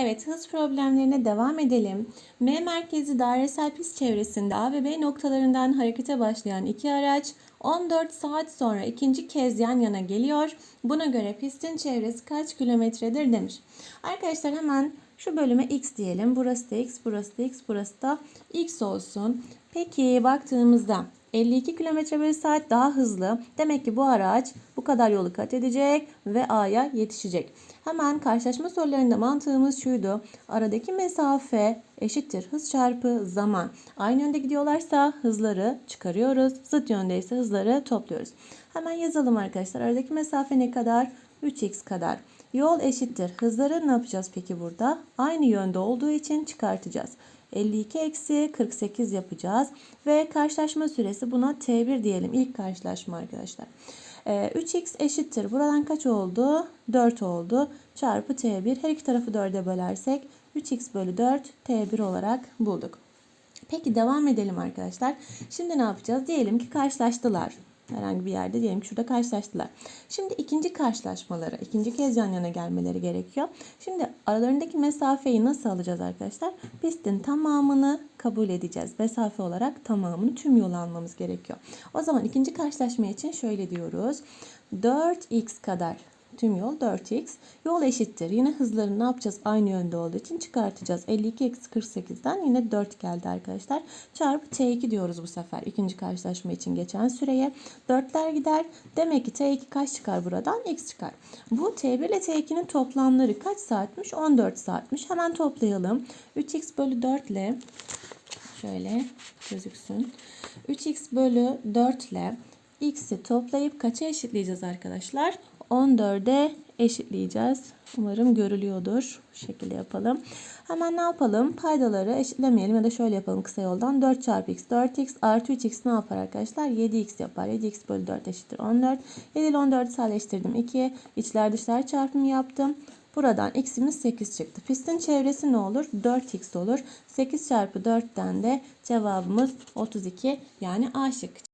Evet, hız problemlerine devam edelim. M merkezi dairesel pist çevresinde A ve B noktalarından harekete başlayan iki araç 14 saat sonra ikinci kez yan yana geliyor. Buna göre pistin çevresi kaç kilometredir demiş. Arkadaşlar hemen şu bölüme x diyelim. Burası da x, burası da x, burası da x olsun. Peki baktığımızda 52 km bölü saat daha hızlı. Demek ki bu araç bu kadar yolu kat edecek ve A'ya yetişecek. Hemen karşılaşma sorularında mantığımız şuydu. Aradaki mesafe eşittir hız çarpı zaman. Aynı yönde gidiyorlarsa hızları çıkarıyoruz. Zıt yönde ise hızları topluyoruz. Hemen yazalım arkadaşlar. Aradaki mesafe ne kadar? 3x kadar. Yol eşittir. Hızları ne yapacağız peki burada? Aynı yönde olduğu için çıkartacağız. 52 eksi 48 yapacağız. Ve karşılaşma süresi buna T1 diyelim. İlk karşılaşma arkadaşlar. Ee, 3x eşittir. Buradan kaç oldu? 4 oldu. Çarpı T1. Her iki tarafı 4'e bölersek 3x bölü 4 T1 olarak bulduk. Peki devam edelim arkadaşlar. Şimdi ne yapacağız? Diyelim ki karşılaştılar. Herhangi bir yerde diyelim ki şurada karşılaştılar. Şimdi ikinci karşılaşmaları, ikinci kez yan yana gelmeleri gerekiyor. Şimdi aralarındaki mesafeyi nasıl alacağız arkadaşlar? Pistin tamamını kabul edeceğiz. Mesafe olarak tamamını tüm yol almamız gerekiyor. O zaman ikinci karşılaşma için şöyle diyoruz. 4x kadar Tüm yol 4x. Yol eşittir. Yine hızlarını ne yapacağız? Aynı yönde olduğu için çıkartacağız. 52 eksi 48'den yine 4 geldi arkadaşlar. Çarpı t2 diyoruz bu sefer. ikinci karşılaşma için geçen süreye. 4'ler gider. Demek ki t2 kaç çıkar buradan? x çıkar. Bu t1 ile t2'nin toplamları kaç saatmiş? 14 saatmiş. Hemen toplayalım. 3x bölü 4 ile şöyle gözüksün. 3x bölü 4 ile x'i toplayıp kaça eşitleyeceğiz arkadaşlar? 14'e eşitleyeceğiz. Umarım görülüyordur. Bu şekilde yapalım. Hemen ne yapalım? Paydaları eşitlemeyelim ya da şöyle yapalım kısa yoldan. 4 çarpı x 4x artı 3x ne yapar arkadaşlar? 7x yapar. 7x bölü 4 eşittir 14. 7 ile 14'ü sadeleştirdim 2. İçler dışlar çarpımı yaptım. Buradan x'imiz 8 çıktı. Pistin çevresi ne olur? 4x olur. 8 çarpı 4'ten de cevabımız 32 yani A şıkkı.